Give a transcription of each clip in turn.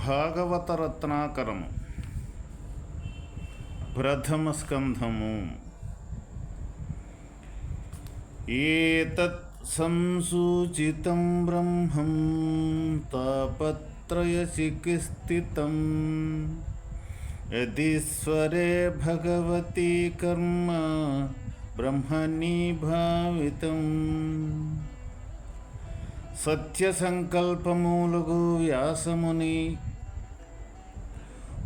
భాగవత రత్నాకరము ప్రథమ స్కంధము ఏతత్ సంసూచితం బ్రహ్మం తాపత్రయచికిస్థితం యదీశ్వరే భగవతి కర్మ బ్రహ్మణి భావితం సత్య సంకల్పమూలుగు వ్యాసముని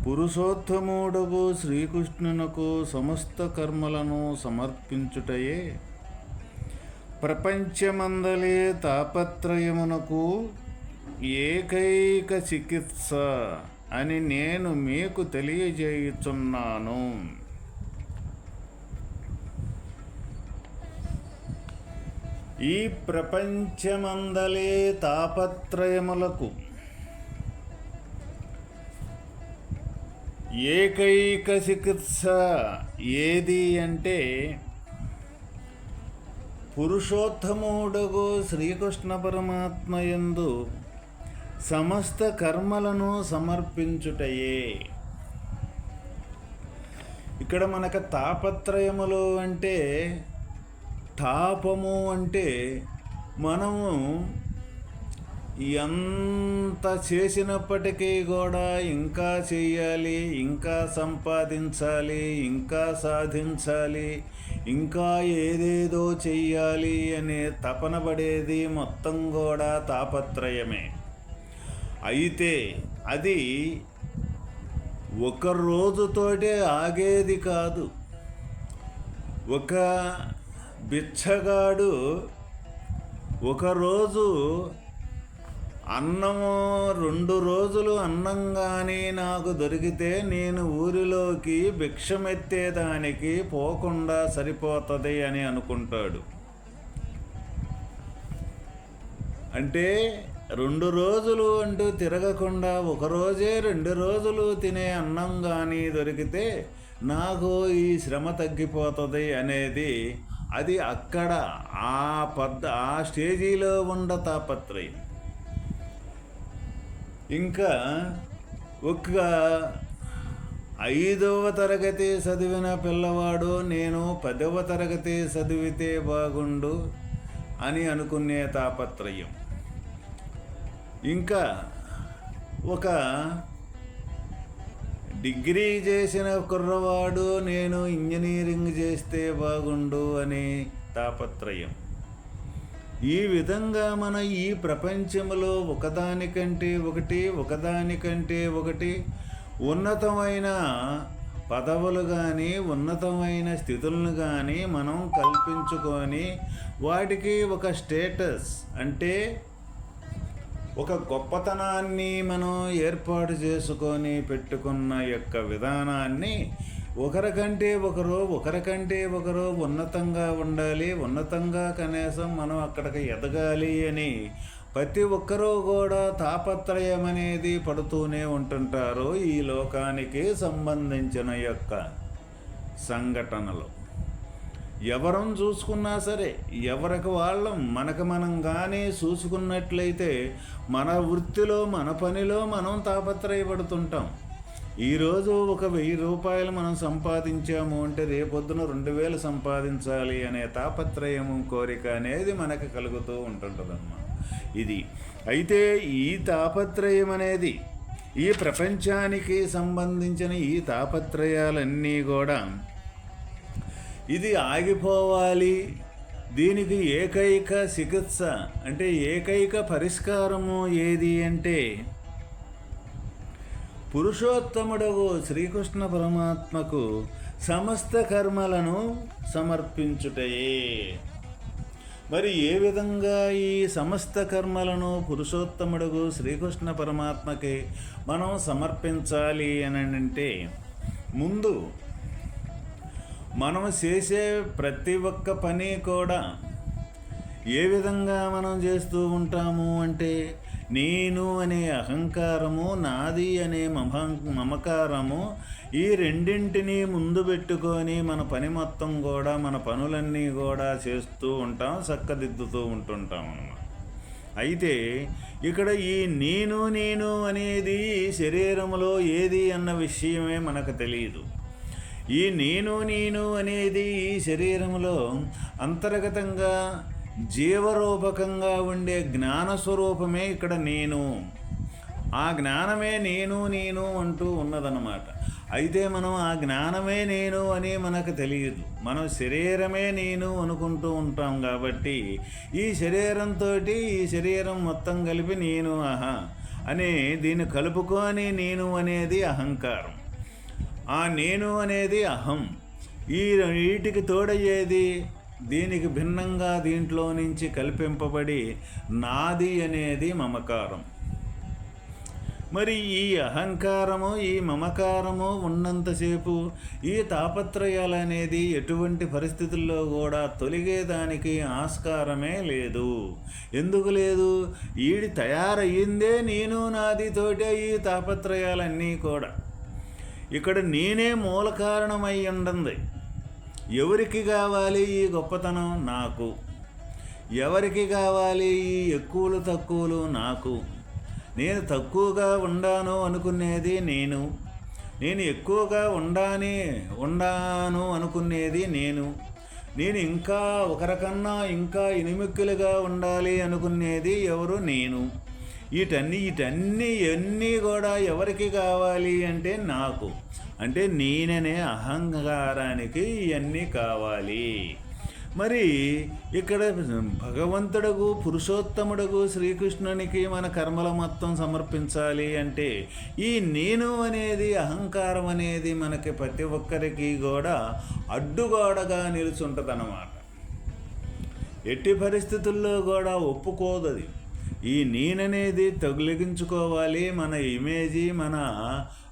పురుషోత్తముడగు శ్రీకృష్ణునకు సమస్త కర్మలను సమర్పించుటయే. ప్రపంచమందలే తాపత్రయమునకు ఏకైక చికిత్స అని నేను మీకు తెలియజేయుచున్నాను. ఈ ప్రపంచమందలే తాపత్రయములకు ఏకైక చికిత్స ఏది అంటే పురుషోత్తముడగు శ్రీకృష్ణ పరమాత్మయందు సమస్త కర్మలను సమర్పించుటయే. ఇక్కడ మనకు తాపత్రయములు అంటే తాపము అంటే మనము ఎంత చేసినప్పటికీ కూడా ఇంకా చేయాలి ఇంకా సంపాదించాలి ఇంకా సాధించాలి ఇంకా ఏదేదో చెయ్యాలి అనే తపన పడేది మొత్తం కూడా తాపత్రయమే. అయితే అది ఒక రోజుతోటే ఆగేది కాదు. ఒక బిచ్చగాడు ఒకరోజు అన్నము రెండు రోజులు అన్నం కానీ నాకు దొరికితే నేను ఊరిలోకి భిక్షమెత్తేదానికి పోకుండా సరిపోతుంది అని అనుకుంటాడు. అంటే రెండు రోజులు అంటూ తిరగకుండా ఒక రోజే రెండు రోజులు తినే అన్నం కానీ దొరికితే నాకు ఈ శ్రమ తగ్గిపోతుంది అనేది అది అక్కడ ఆ పద్ధ ఆ స్టేజీలో ఉండ తాపత్రయం. ఇంకా ఒక ఐదవ తరగతి చదివిన పిల్లవాడు నేను పదవ తరగతి చదివితే బాగుండు అని అనుకునే తాపత్రయం. ఇంకా ఒక డిగ్రీ చేసిన కుర్రవాడు నేను ఇంజనీరింగ్ చేస్తే బాగుండు అని తాపత్రయం. ఈ విధంగా మన ఈ ప్రపంచంలో ఒకదానికంటే ఒకటి ఒకదానికంటే ఒకటి ఉన్నతమైన పదవులు కానీ ఉన్నతమైన స్థితులను కానీ మనం కల్పించుకొని వాటికి ఒక స్టేటస్ అంటే ఒక గొప్పతనాన్ని మనం ఏర్పాటు చేసుకొని పెట్టుకున్న యొక్క విధానాన్ని ఒకరికంటే ఒకరు ఒకరికంటే ఒకరు ఉన్నతంగా ఉండాలి ఉన్నతంగా కనీసం మనం అక్కడికి ఎదగాలి అని ప్రతి ఒక్కరూ కూడా తాపత్రయం అనేది పడుతూనే ఉంటుంటారు ఈ లోకానికి సంబంధించిన యొక్క సంఘటనలు. ఎవరం చూసుకున్నా సరే ఎవరికి వాళ్ళం మనకు మనం చూసుకున్నట్లయితే మన వృత్తిలో మన పనిలో మనం తాపత్రయపడుతుంటాం. ఈరోజు ఒక వెయ్యి రూపాయలు మనం సంపాదించాము అంటే రేపొద్దున రెండు వేలు సంపాదించాలి అనే తాపత్రయము కోరిక అనేది మనకు కలుగుతూ ఉంటుంటుందన్నమాట ఇది. అయితే ఈ తాపత్రయం అనేది ఈ ప్రపంచానికి సంబంధించిన ఈ తాపత్రయాలన్నీ కూడా ఇది ఆగిపోవాలి. దీనికి ఏకైక చికిత్స అంటే ఏకైక పరిష్కారము ఏది అంటే పురుషోత్తముడగు శ్రీకృష్ణ పరమాత్మకు సమస్త కర్మలను సమర్పించుటయే. మరి ఏ విధంగా ఈ సమస్త కర్మలను పురుషోత్తముడుగు శ్రీకృష్ణ పరమాత్మకి మనం సమర్పించాలి అని అంటే ముందు మనం చేసే ప్రతి ఒక్క పని కూడా ఏ విధంగా మనం చేస్తూ ఉంటాము అంటే నేను అనే అహంకారము నాది అనే మమ మమకారము ఈ రెండింటినీ ముందు పెట్టుకొని మన పని మొత్తం కూడా మన పనులన్నీ కూడా చేస్తూ ఉంటాం చక్కదిద్దుతూ ఉంటుంటాం అన్నమాట. అయితే ఇక్కడ ఈ నేను నేను అనేది శరీరంలో ఏది అన్న విషయమే మనకు తెలియదు. ఈ నేను నేను అనేది ఈ శరీరంలో అంతర్గతంగా జీవరూపకంగా ఉండే జ్ఞాన స్వరూపమే ఇక్కడ నేను. ఆ జ్ఞానమే నేను నేను అంటూ ఉన్నదన్నమాట. అయితే మనం ఆ జ్ఞానమే నేను అని మనకు తెలియదు. మనం శరీరమే నేను అనుకుంటూ ఉంటాం కాబట్టి ఈ శరీరంతో ఈ శరీరం మొత్తం కలిపి నేను ఆహా అని దీన్ని కలుపుకొని నేను అనేది అహంకారం. ఆ నేను అనేది అహం. ఈ వీటికి తోడయ్యేది దీనికి భిన్నంగా దీంట్లో నుంచి కల్పింపబడి నాది అనేది మమకారం. మరి ఈ అహంకారము ఈ మమకారము ఉన్నంతసేపు ఈ తాపత్రయాలు అనేది ఎటువంటి పరిస్థితుల్లో కూడా తొలిగేదానికి ఆస్కారమే లేదు. ఎందుకు లేదు? ఈడి తయారయ్యిందే నేను నాది తోటే ఈ తాపత్రయాలన్నీ కూడా. ఇక్కడ నేనే మూల కారణమై ఉండంది. ఎవరికి కావాలి ఈ గొప్పతనం? నాకు. ఎవరికి కావాలి ఈ ఎక్కువలు తక్కువలు? నాకు. నేను తక్కువగా ఉండాను అనుకునేది నేను. నేను ఎక్కువగా ఉండాని ఉండాను అనుకునేది నేను. నేను ఇంకా ఒకరికన్నా ఇంకా ఇనిమిక్కులుగా ఉండాలి అనుకునేది ఎవరు? నేను. వీటన్ని వీటన్నీ అన్నీ కూడా ఎవరికి కావాలి అంటే నాకు. అంటే నేననే అహంకారానికి ఇవన్నీ కావాలి. మరి ఇక్కడ భగవంతుడకు పురుషోత్తముడకు శ్రీకృష్ణునికి మన కర్మల మొత్తం సమర్పించాలి అంటే ఈ నేను అనేది అహంకారం అనేది మనకి ప్రతి ఒక్కరికి కూడా అడ్డుగోడగా నిలుచుంటుంది అన్నమాట ఎట్టి పరిస్థితుల్లో కూడా ఒప్పుకోదది. ఈ నేననేది తొలగించుకోవాలి మన ఇమేజీ మన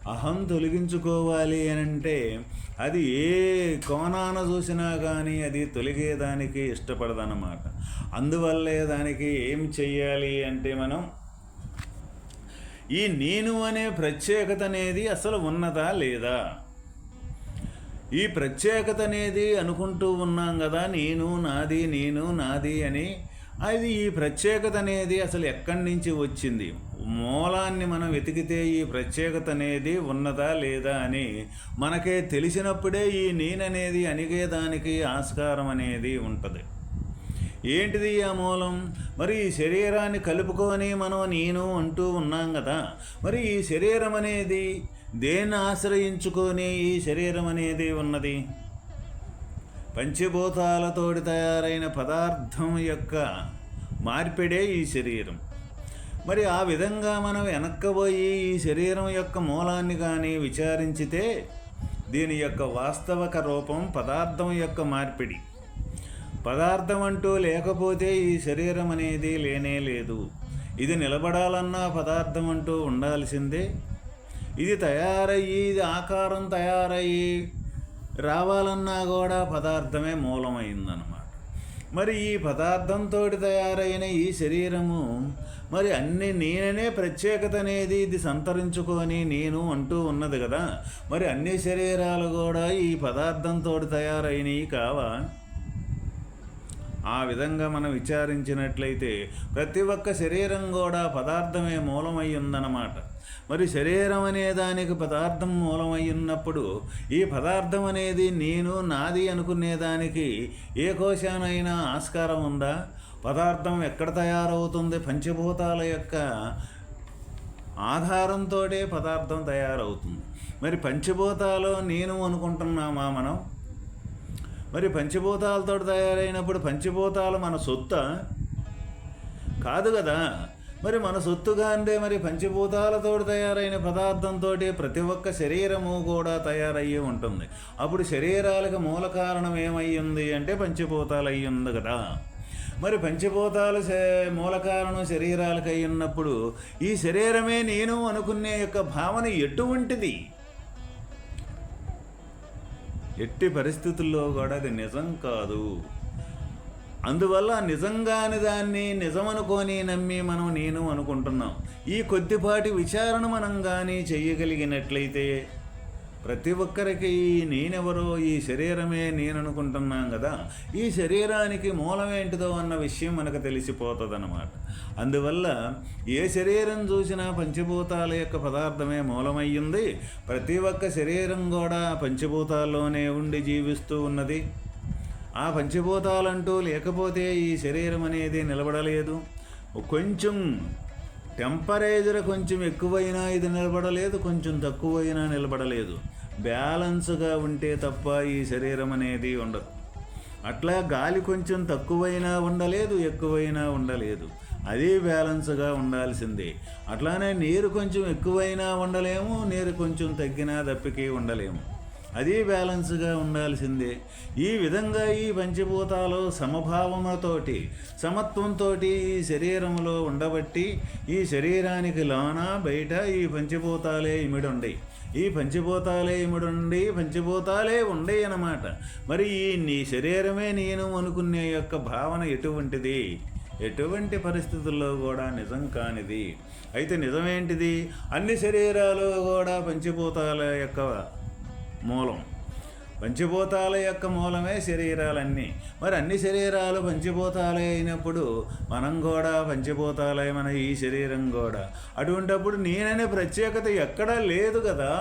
అహం తొలగించుకోవాలి అని అంటే అది ఏ కోణాన చూసినా కానీ అది తొలగేదానికి ఇష్టపడదన్నమాట. అందువల్లే దానికి ఏం చెయ్యాలి అంటే మనం ఈ నేను అనే ప్రత్యేకత అనేది అసలు ఉన్నదా లేదా? ఈ ప్రత్యేకత అనేది అనుకుంటూ ఉన్నాం కదా నేను నాది నేను నాది అని అది ఈ ప్రత్యేకత అనేది అసలు ఎక్కడి నుంచి వచ్చింది? మూలాన్ని మనం వెతికితే ఈ ప్రత్యేకత అనేది ఉన్నదా లేదా అని మనకే తెలిసినప్పుడే ఈ నేననేది అణిగేదానికి ఆస్కారం అనేది ఉంటుంది. ఏంటిది ఆ మూలం? మరి ఈ శరీరాన్ని కలుపుకొని మనం నేను అంటూ ఉన్నాం కదా మరి ఈ శరీరం అనేది దేన్ని ఆశ్రయించుకొని ఈ శరీరం అనేది ఉన్నది? పంచభూతాలతోటి తయారైన పదార్థం యొక్క మార్పిడే ఈ శరీరం. మరి ఆ విధంగా మనం వెనక్కబోయి ఈ శరీరం యొక్క మూలాన్ని కానీ విచారించితే దీని యొక్క వాస్తవక రూపం పదార్థం యొక్క మార్పిడి. పదార్థం అంటూ లేకపోతే ఈ శరీరం అనేది లేనే లేదు. ఇది నిలబడాలన్నా పదార్థం అంటూ ఉండాల్సిందే. ఇది తయారయ్యి ఇది ఆకారం తయారయ్యి రావాలన్నా కూడా పదార్థమే మూలమైందనమాట మరి ఈ పదార్థంతో తయారైన ఈ శరీరము మరి అన్ని నేననే ప్రత్యేకత అనేది ఇది సంతరించుకొని నేను అంటూ ఉన్నది కదా మరి అన్ని శరీరాలు కూడా ఈ పదార్థంతో తయారైనవి కావా? ఆ విధంగా మనం విచారించినట్లయితే ప్రతి ఒక్క శరీరం కూడా పదార్థమే మూలమై ఉందన్నమాట మరి శరీరం అనే దానికి పదార్థం మూలమై ఉన్నప్పుడు ఈ పదార్థం అనేది నేను నాది అనుకునేదానికి ఏ కోశానైనా ఆస్కారం ఉందా? పదార్థం ఎక్కడ తయారవుతుంది? పంచభూతాల యొక్క ఆధారంతో పదార్థం తయారవుతుంది. మరి పంచభూతాలు నేను అనుకుంటున్నామా మనం? మరి పంచభూతాలతో తయారైనప్పుడు పంచభూతాలు మన సొత్త? కాదు కదా. మరి మన సొత్తుగా అంటే మరి పంచభూతాలతో తయారైన పదార్థంతో ప్రతి ఒక్క శరీరము కూడా తయారయ్యి ఉంటుంది. అప్పుడు శరీరాలకు మూల కారణం ఏమయ్యింది అంటే పంచభూతాలు అయ్యింది కదా. మరి పంచభూతాలు మూల కారణం శరీరాలకు ఉన్నప్పుడు ఈ శరీరమే నేను అనుకునే యొక్క భావన ఎటువంటిది? ఎట్టి పరిస్థితుల్లో కూడా అది నిజం కాదు. అందువల్ల నిజంగాని దాన్ని నిజమనుకొని నమ్మి మనం నేను అనుకుంటున్నాం. ఈ కొద్దిపాటి విచారణ మనం కానీ చేయగలిగినట్లయితే ప్రతి ఒక్కరికి ఈ నేనెవరో ఈ శరీరమే నేను అనుకుంటున్నాం కదా ఈ శరీరానికి మూలమేంటిదో అన్న విషయం మనకు తెలిసిపోతుందన్నమాట. అందువల్ల ఏ శరీరం చూసినా పంచభూతాల యొక్క పదార్థమే మూలమయ్యింది ప్రతి ఒక్క శరీరం కూడా పంచభూతాల్లోనే ఉండి జీవిస్తూ ఉన్నది. ఆ పంచభూతాలంటూ లేకపోతే ఈ శరీరం అనేది నిలబడలేదు. కొంచెం టెంపరేచర్ కొంచెం ఎక్కువైనా ఇది నిలబడలేదు కొంచెం తక్కువైనా నిలబడలేదు. బ్యాలెన్స్గా ఉంటే తప్ప ఈ శరీరం అనేది ఉండదు. అట్లా గాలి కొంచెం తక్కువైనా ఉండలేదు ఎక్కువైనా ఉండలేదు. అది బ్యాలెన్స్గా ఉండాల్సిందే. అట్లానే నీరు కొంచెం ఎక్కువైనా ఉండలేము నీరు కొంచెం తగ్గినా దప్పికి ఉండలేము. అది బ్యాలెన్స్గా ఉండాల్సిందే. ఈ విధంగా ఈ పంచభూతాలు సమభావములతోటి సమత్వంతో ఈ శరీరంలో ఉండబట్టి ఈ శరీరానికి లోన బయట ఈ పంచభూతాలే ఇమిడి ఈ పంచభూతాలే ఇమిడుండి పంచభూతాలే ఉండయి అన్నమాట. మరి ఈ నీ శరీరమే నేను అనుకునే యొక్క భావన ఎటువంటిది? ఎటువంటి పరిస్థితుల్లో కూడా నిజం కానిది. అయితే నిజమేంటిది? అన్ని శరీరాలు కూడా పంచభూతాల యొక్క మూలం. పంచభూతాల యొక్క మూలమే శరీరాలన్నీ. మరి అన్ని శరీరాలు పంచభూతాలే అయినప్పుడు మనం కూడా పంచభూతాలే మన ఈ శరీరం కూడా. అటువంటప్పుడు నేననే ప్రత్యేకత ఎక్కడా లేదు కదా.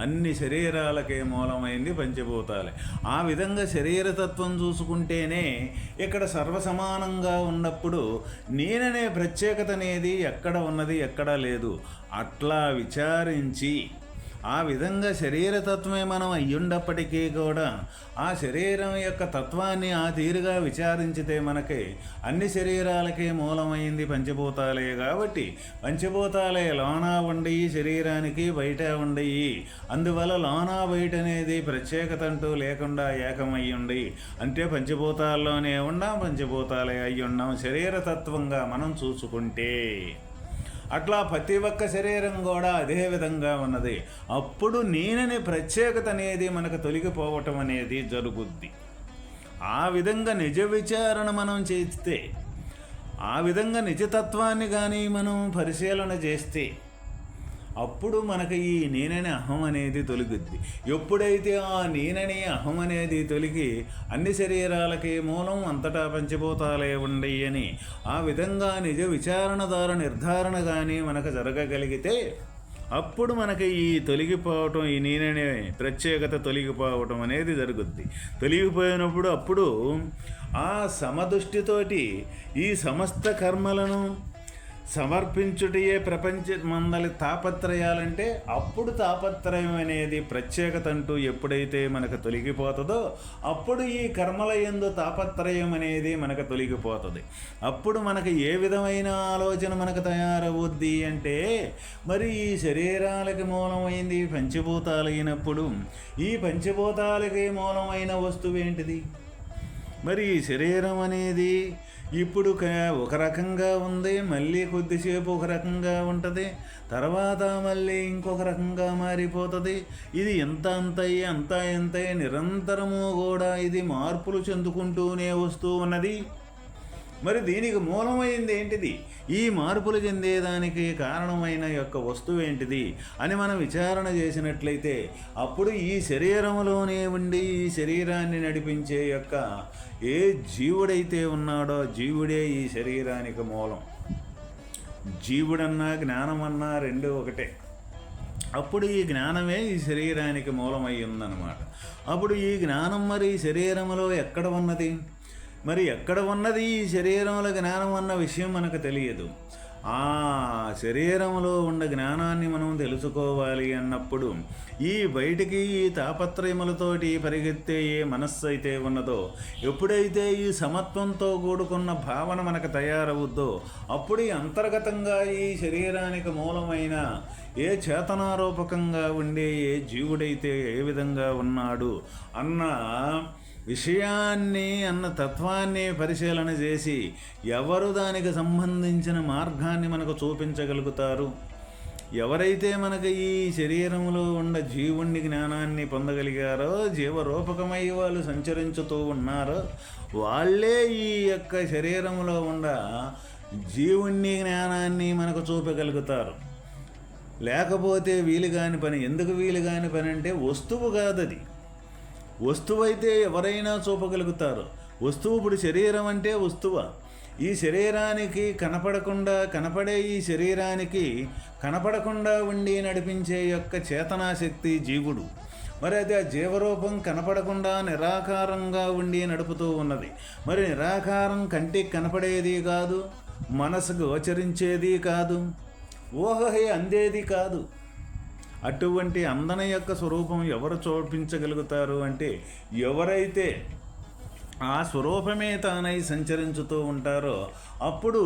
అన్ని శరీరాలకే మూలమైంది పంచభూతాలే. ఆ విధంగా శరీరతత్వం చూసుకుంటేనే ఇక్కడ సర్వసమానంగా ఉన్నప్పుడు నేననే ప్రత్యేకత అనేది ఎక్కడ ఉన్నది ఎక్కడ లేదు. అట్లా విచారించి ఆ విధంగా శరీరతత్వమే మనం అయ్యుండప్పటికీ కూడా ఆ శరీరం యొక్క తత్వాన్ని ఆ తీరుగా విచారించితే మనకి అన్ని శరీరాలకి మూలమైంది పంచభూతాలే కాబట్టి పంచభూతాలే లోనా ఉండయి శరీరానికి బయట ఉండయి అందువల్ల లోనా బయట అనేది ప్రత్యేకత అంటూ లేకుండా ఏకమై ఉండి అంటే పంచభూతాల్లోనే ఉన్నాం పంచభూతాలే అయ్యుండాం శరీరతత్వంగా మనం చూసుకుంటే. అట్లా ప్రతి ఒక్క శరీరం కూడా అదే విధంగా ఉన్నది. అప్పుడు నేననే ప్రత్యేకత అనేది మనకు తొలగిపోవటం అనేది జరుగుద్ది. ఆ విధంగా నిజ విచారణ మనం చేస్తే ఆ విధంగా నిజతత్వాన్ని కానీ మనం పరిశీలన చేస్తే అప్పుడు మనకు ఈ నేననే అహం అనేది తొలగుద్ది. ఎప్పుడైతే ఆ నేననే అహం అనేది తొలగి అన్ని శరీరాలకి మూలం అంతటా పంచిపోతాలే ఉండయి అని ఆ విధంగా నిజ విచారణ ద్వారా నిర్ధారణ కానీ మనకు జరగగలిగితే అప్పుడు మనకి ఈ తొలగిపోవటం ఈ నేననే ప్రత్యేకత తొలగిపోవటం అనేది జరుగుద్ది. తొలగిపోయినప్పుడు అప్పుడు ఆ సమదృష్టితోటి ఈ సమస్త కర్మలను సమర్పించుటయే ప్రపంచ మందలి తాపత్రయాలంటే అప్పుడు తాపత్రయం అనేది ప్రత్యేకత అంటూ ఎప్పుడైతే మనకు తొలగిపోతుందో అప్పుడు ఈ కర్మల ఎందు తాపత్రయం అనేది మనకు తొలగిపోతుంది. అప్పుడు మనకు ఏ విధమైన ఆలోచన మనకు తయారవుద్ది అంటే మరి ఈ శరీరాలకి మూలమైంది పంచభూతాలు అయినప్పుడు. ఈ పంచభూతాలకి మూలమైన వస్తువు ఏంటిది? మరి ఈ శరీరం అనేది ఇప్పుడు క- ఒక రకంగా ఉంది మళ్ళీ కొద్దిసేపు ఒక రకంగా ఉంటుంది తర్వాత మళ్ళీ ఇంకొక రకంగా మారిపోతుంది. ఇది ఎంత అంతయ్యి అంత ఎంతయ్యి నిరంతరము కూడా ఇది మార్పులు చెందుకుంటూనే వస్తూ ఉన్నది. మరి దీనికి మూలమైంది ఏంటిది? ఈ మార్పులు చెందేదానికి కారణమైన యొక్క వస్తువు ఏంటిది? అని మనం విచారణ చేసినట్లయితే అప్పుడు ఈ శరీరంలోనే ఉండి ఈ శరీరాన్ని నడిపించే యొక్క ఏ జీవుడైతే ఉన్నాడో జీవుడే ఈ శరీరానికి మూలం. జీవుడన్నా జ్ఞానమన్నా రెండు ఒకటే. అప్పుడు ఈ జ్ఞానమే ఈ శరీరానికి మూలమై ఉందన్నమాట. అప్పుడు ఈ జ్ఞానం మరి శరీరంలో ఎక్కడ ఉన్నది? మరి ఎక్కడ ఉన్నది ఈ శరీరంలో జ్ఞానం అన్న విషయం మనకు తెలియదు. ఆ శరీరంలో ఉన్న జ్ఞానాన్ని మనం తెలుసుకోవాలి అన్నప్పుడు ఈ బయటికి ఈ తాపత్రయములతోటి పరిగెత్తే ఏ మనస్సు అయితే ఉన్నదో ఎప్పుడైతే ఈ సమత్వంతో కూడుకున్న భావన మనకు తయారవుద్దో అప్పుడు అంతర్గతంగా ఈ శరీరానికి మూలమైన ఏ చేతనారూపకంగా ఉండే ఏ జీవుడైతే ఏ విధంగా ఉన్నాడు అన్న విషయాన్ని అన్న తత్వాన్ని పరిశీలన చేసి ఎవరు దానికి సంబంధించిన మార్గాన్ని మనకు చూపించగలుగుతారు? ఎవరైతే మనకు ఈ శరీరంలో ఉన్న జీవుణ్ణి జ్ఞానాన్ని పొందగలిగారో జీవరూపకమై వాళ్ళు సంచరించుతూ ఉన్నారో వాళ్ళే ఈ యొక్క శరీరంలో ఉన్న జీవుణ్ణి జ్ఞానాన్ని మనకు చూపగలుగుతారు. లేకపోతే వీలు కాని పని ఎందుకు వీలు కాని పని అంటే వస్తువు కాదది. వస్తువైతే ఎవరైనా చూపగలుగుతారు. వస్తువు ఇప్పుడు శరీరం అంటే వస్తువ. ఈ శరీరానికి కనపడకుండా కనపడే ఈ శరీరానికి కనపడకుండా ఉండి నడిపించే యొక్క చేతనాశక్తి జీవుడు. మరి అది ఆ జీవరూపం కనపడకుండా నిరాకారంగా ఉండి నడుపుతూ ఉన్నది. మరి నిరాకారం కంటికి కనపడేది కాదు మనసుకు గోచరించేది కాదు ఊహహే అందేది కాదు. అటువంటి అందన యొక్క స్వరూపం ఎవరు చూపించగలుగుతారు అంటే ఎవరైతే ఆ స్వరూపమే తానై సంచరించుతూ ఉంటారో అప్పుడు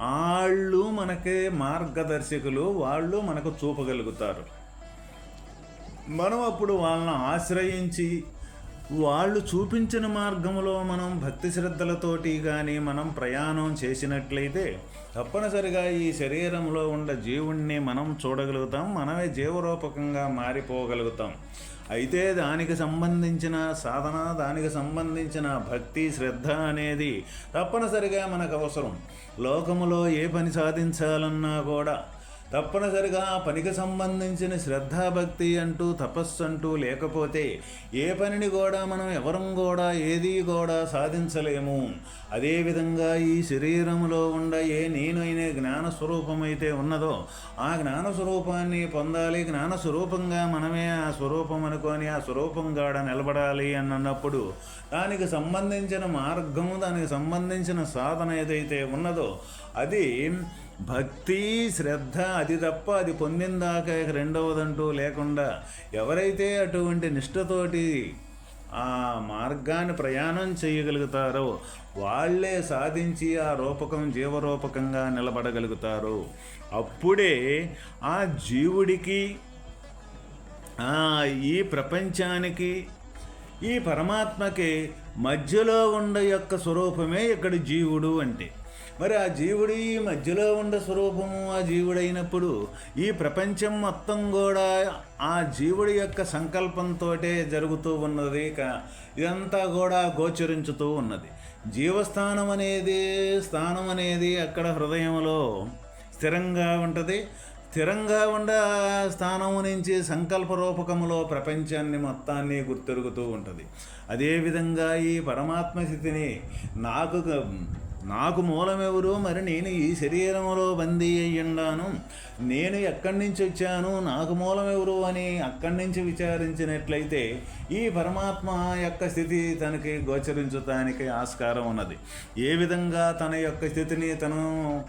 వాళ్ళు మనకే మార్గదర్శకులు వాళ్ళు మనకు చూపగలుగుతారు. మనం అప్పుడు వాళ్ళని ఆశ్రయించి వాళ్ళు చూపించిన మార్గంలో మనం భక్తి శ్రద్ధలతోటి కానీ మనం ప్రయాణం చేసినట్లయితే తప్పనిసరిగా ఈ శరీరంలో ఉన్న జీవుణ్ణి మనం చూడగలుగుతాం మనమే జీవరూపకంగా మారిపోగలుగుతాం. అయితే దానికి సంబంధించిన సాధన దానికి సంబంధించిన భక్తి శ్రద్ధ అనేది తప్పనిసరిగా మనకు అవసరం. లోకములో ఏ పని సాధించాలన్నా కూడా తప్పనిసరిగా ఆ పనికి సంబంధించిన శ్రద్ధాభక్తి అంటూ తపస్సు అంటూ లేకపోతే ఏ పనిని కూడా మనం ఎవరం కూడా ఏది కూడా సాధించలేము. అదేవిధంగా ఈ శరీరంలో ఉండ ఏ నేనైన జ్ఞాన అయితే ఉన్నదో ఆ జ్ఞాన స్వరూపాన్ని పొందాలి. జ్ఞాన స్వరూపంగా మనమే ఆ స్వరూపం అనుకొని ఆ స్వరూపం గాడ నిలబడాలి అని అన్నప్పుడు దానికి సంబంధించిన మార్గము దానికి సంబంధించిన సాధన ఏదైతే ఉన్నదో అది భక్తి శ్రద్ధ అది తప్ప అది పొందిందాక రెండవదంటూ లేకుండా ఎవరైతే అటువంటి నిష్ఠతోటి ఆ మార్గాన్ని ప్రయాణం చేయగలుగుతారో వాళ్ళే సాధించి ఆ రూపకం జీవరూపకంగా నిలబడగలుగుతారు. అప్పుడే ఆ జీవుడికి ఈ ప్రపంచానికి ఈ పరమాత్మకి మధ్యలో ఉండే యొక్క స్వరూపమే ఇక్కడ జీవుడు అంటే. మరి ఆ జీవుడు ఈ మధ్యలో ఉండ స్వరూపము ఆ జీవుడైనప్పుడు ఈ ప్రపంచం మొత్తం కూడా ఆ జీవుడి యొక్క సంకల్పంతో జరుగుతూ ఉన్నది. ఇదంతా కూడా గోచరించుతూ ఉన్నది. జీవస్థానం అనేది స్థానం అనేది అక్కడ హృదయంలో స్థిరంగా ఉంటుంది. స్థిరంగా ఉండ స్థానం నుంచి సంకల్ప రూపకములో ప్రపంచాన్ని మొత్తాన్ని గుర్తెరుగుతూ ఉంటుంది. అదేవిధంగా ఈ పరమాత్మ స్థితిని నాకు నాకు మూలమెవరు? మరి నేను ఈ శరీరంలో బందీ అయ్యుండాను. నేను ఎక్కడి నుంచి వచ్చాను? నాకు మూలమెవరు అని అక్కడి నుంచి విచారించినట్లయితే ఈ పరమాత్మ యొక్క స్థితి తనకి గోచరించడానికి ఆస్కారం ఉన్నది. ఏ విధంగా తన యొక్క స్థితిని తను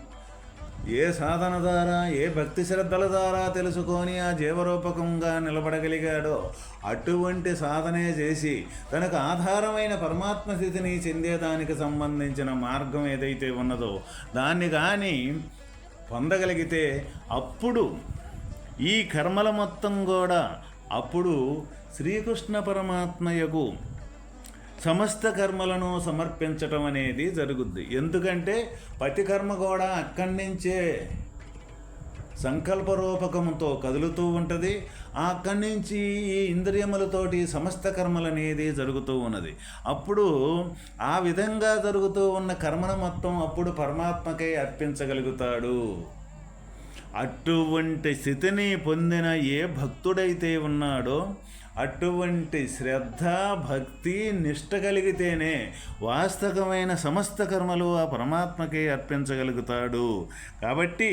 ఏ సాధన ద్వారా ఏ భక్తి శ్రద్ధల ద్వారా తెలుసుకొని ఆ జీవరూపకంగా నిలబడగలిగాడో అటువంటి సాధనే చేసి తనకు ఆధారమైన పరమాత్మ స్థితిని చెందేదానికి సంబంధించిన మార్గం ఏదైతే ఉన్నదో దాన్ని కానీ పొందగలిగితే అప్పుడు ఈ కర్మల మొత్తం కూడా అప్పుడు శ్రీకృష్ణ పరమాత్మయకు సమస్త కర్మలను సమర్పించటం అనేది జరుగుద్ది. ఎందుకంటే ప్రతి కర్మ కూడా అక్కడి నుంచే సంకల్ప రూపకంతో కదులుతూ ఉంటుంది. అక్కడి నుంచి ఈ ఇంద్రియములతోటి సమస్త కర్మలు అనేది జరుగుతూ ఉన్నది. అప్పుడు ఆ విధంగా జరుగుతూ ఉన్న కర్మను మొత్తం అప్పుడు పరమాత్మకే అర్పించగలుగుతాడు. అటువంటి స్థితిని పొందిన ఏ భక్తుడైతే ఉన్నాడో అటువంటి శ్రద్ధ భక్తి నిష్ట కలిగితేనే వాస్తవమైన సమస్త కర్మలు ఆ పరమాత్మకే అర్పించగలుగుతాడు. కాబట్టి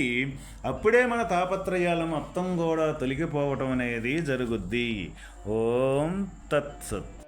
అప్పుడే మన తాపత్రయాలు మొత్తం కూడా తొలగిపోవటం అనేది జరుగుద్ది. ఓం తత్సత్.